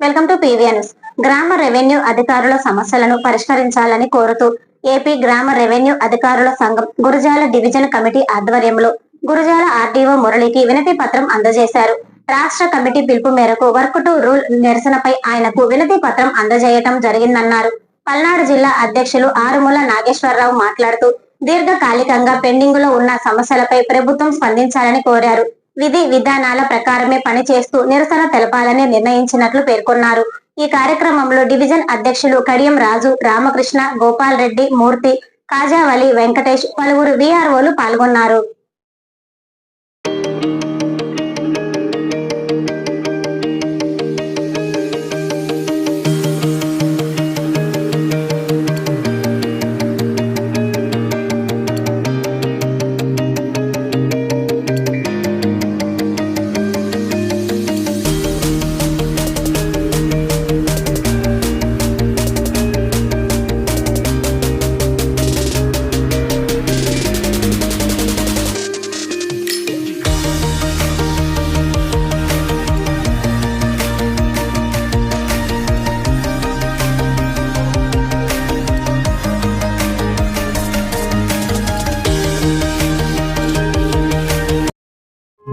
Welcome to PVNS గ్రామ revenue అధికారుల సమస్యలను పరిష్కరించాలని కోరుతూ ఏపీ గ్రామ రెవెన్యూ అధికారుల సంఘం గురజాల డివిజన్ కమిటీ ఆధ్వర్యంలో గురజాల ఆర్డీఓ మురళికి వినతి పత్రం అందజేశారు. రాష్ట్ర కమిటీ పిలుపు మేరకు వర్క్ టు రూల్ నిరసనపై ఆయనకు వినతి పత్రం అందజేయటం జరిగిందన్నారు. పల్నాడు జిల్లా అధ్యక్షులు ఆరుమూల నాగేశ్వరరావు మాట్లాడుతూ దీర్ఘకాలికంగా పెండింగ్లో ఉన్న సమస్యలపై ప్రభుత్వం స్పందించాలని కోరారు. విధి విధానాల ప్రకారమే పనిచేస్తూ నిరసన తెలపాలని నిర్ణయించినట్లు పేర్కొన్నారు. ఈ కార్యక్రమంలో డివిజన్ అధ్యక్షులు కడియం రాజు రామకృష్ణ గోపాల్ రెడ్డి మూర్తి కాజావలి వెంకటేష్ పలువురు విఆర్ఓలు పాల్గొన్నారు.